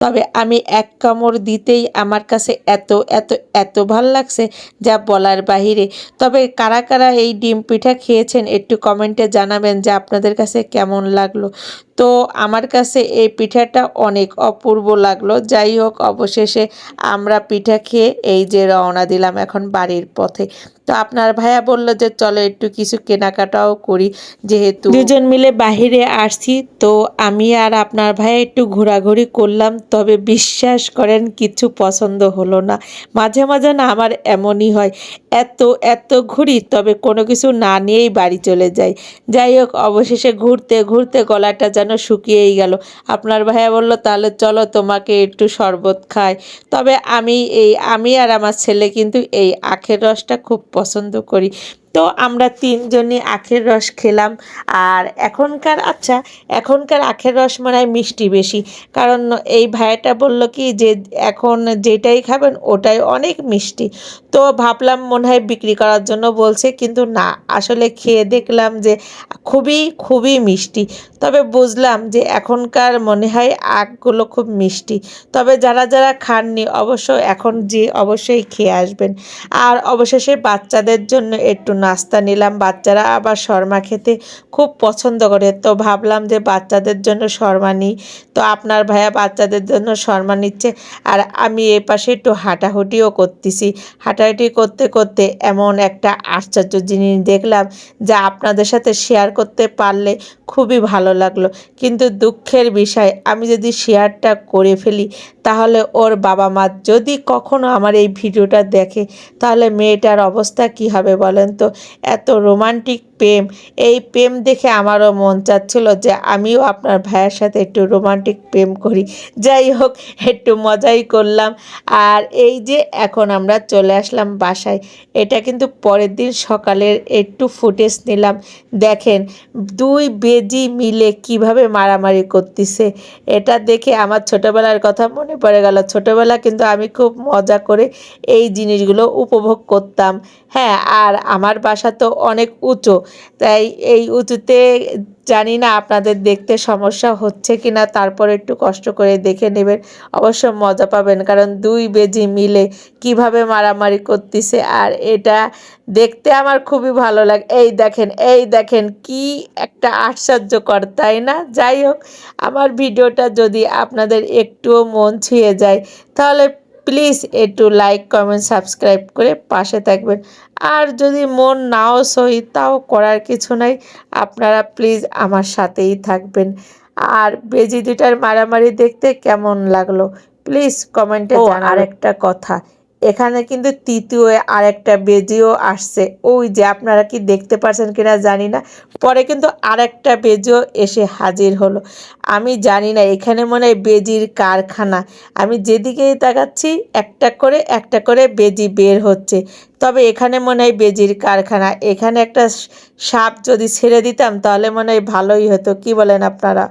তবে আমি এক কামড় দিতেই আমার কাছে এত এত এত ভালো লাগছে যা বলার বাহিরে। তবে কারা কারা এই ডিম পিঠা খেয়েছেন একটু কমেন্টে জানাবেন যে আপনাদের কাছে কেমন লাগল। তো আমার কাছে এই পিঠাটা অনেক অপূর্ব লাগল। যাই হোক, অবশেষে আমরা পিঠা খেয়ে এই যে রওনা দিলাম এখন বাড়ির পথে। তো আপনার ভাইয়া বলল যে, চলো একটু কিছু কেনাকাটাও করি, যেহেতু দুজন মিলে বাহিরে আসছি, তো আমি আর আপনার ভাইয়া একটু ঘোরাঘুরি করলাম, তবে বিশ্বাস করেন কিছু পছন্দ হলো না। মাঝে মাঝে না আমার এমনই হয়, এত এত ঘুরি, তবে কোনো কিছু না নিয়েই বাড়ি চলে যাই। যাই হোক, অবশেষে ঘুরতে ঘুরতে গলাটা যেন শুকিয়েই গেল। আপনার ভাইয়া বলল, তাহলে চলো তোমাকে একটু শরবত খাই। তবে আমি এই, আমি আর আমার ছেলে কিন্তু এই আখের রসটা খুব পছন্দ করি। তো আমরা তিনজনই আখের রস খেলাম। আর এখনকার আচ্ছা এখনকার আখের রস মনে মিষ্টি বেশি। কারণ এই ভাইয়াটা বলল কি যে, এখন যেটাই খাবেন ওটাই অনেক মিষ্টি। তো ভাবলাম মনে হয় বিক্রি করার জন্য বলছে, কিন্তু না, আসলে খেয়ে দেখলাম যে খুবই খুবই মিষ্টি। তবে বুঝলাম যে এখনকার মনে হয় আখগুলো খুব মিষ্টি। তবে যারা যারা খাননি, অবশ্য এখন যে, অবশ্যই খেয়ে আসবেন। আর অবশেষে বাচ্চাদের জন্য একটু নাস্তা নিলাম। বাচ্চারা আবার শর্মা খেতে খুব পছন্দ করে। তো ভাবলাম যে বাচ্চাদের জন্য শর্মা নিই। তো আপনার ভাইয়া বাচ্চাদের জন্য শর্মা নিচ্ছে। আর আমি এ পাশে একটু হাঁটাহুটিও করতেছি। হাঁটাহাঁটি করতে করতে এমন একটা আশ্চর্য জিনিস দেখলাম যা আপনাদের সাথে শেয়ার করতে পারলে খুবই ভালো লাগল। কিন্তু দুঃখের বিষয়, আমি যদি শেয়ারটা করে ফেলি তাহলে ওর বাবা মা যদি কখনো আমার এই ভিডিওটা দেখে, তাহলে মেয়েটার অবস্থা কি হবে বলেন তো? এত রোমান্টিক প্রেম। এই প্রেম দেখে আমারও মন চাচ্ছিল যে আমিও আপনার ভাইয়ের সাথে একটু রোমান্টিক প্রেম করি। যাই হোক, একটু মজাই করলাম। আর এই যে এখন আমরা চলে আসলাম বাসায়, এটা কিন্তু পরের দিন সকালের একটু ফুটেজ নিলাম। দেখেন, দুই বেজি মিলে কীভাবে মারামারি করতেছে, এটা দেখে আমার ছোটোবেলার কথা মনে পড়ে গেল। ছোটোবেলা কিন্তু আমি খুব মজা করে এই জিনিসগুলো উপভোগ করতাম। হ্যাঁ আর আমার বাসা তো অনেক উঁচু, তাই এই উঁচুতে জানি না আপনাদের দেখতে সমস্যা হচ্ছে কি না তারপর একটু কষ্ট করে দেখে নেবেন। অবশ্য মজা পাবেন, কারণ দুই বেজি মিলে কীভাবে মারামারি করতেছে, আর এটা দেখতে আমার খুবই ভালো লাগে। এই দেখেন এই দেখেন কি একটা আশ্চর্যকর, তাই না? যাই হোক, আমার ভিডিওটা যদি আপনাদের একটুও মন ছুঁয়ে যায়, তাহলে প্লিজ একটু লাইক কমেন্ট সাবস্ক্রাইব করে পাশে থাকবেন। আর যদি মন নাও সহিত তাও করার কিছু নাই আপনারা প্লিজ আমার সাথেই থাকবেন। আর বেজি দুটার মারামারি দেখতে কেমন লাগল? প্লিজ কমেন্টে আর একটা কথা এখানে কিন্তু তৃতীয় আরেকটা বেজিও আসছে। ওই যে আপনারা কি দেখতে পাচ্ছেন কিনা জানি না। পরে কিন্তু আরেকটা বেজিও এসে হাজির হলো। আমি জানি না, এখানে মনে হয় বেজির কারখানা। আমি যেদিকেই তাকাচ্ছি, একটা করে একটা করে বেজি বের হচ্ছে। তবে এখানে মনে হয় বেজির কারখানা। এখানে একটা সাপ যদি ছেড়ে দিতাম, তাহলে মনে হয় ভালোই হতো। কি বলেন আপনারা?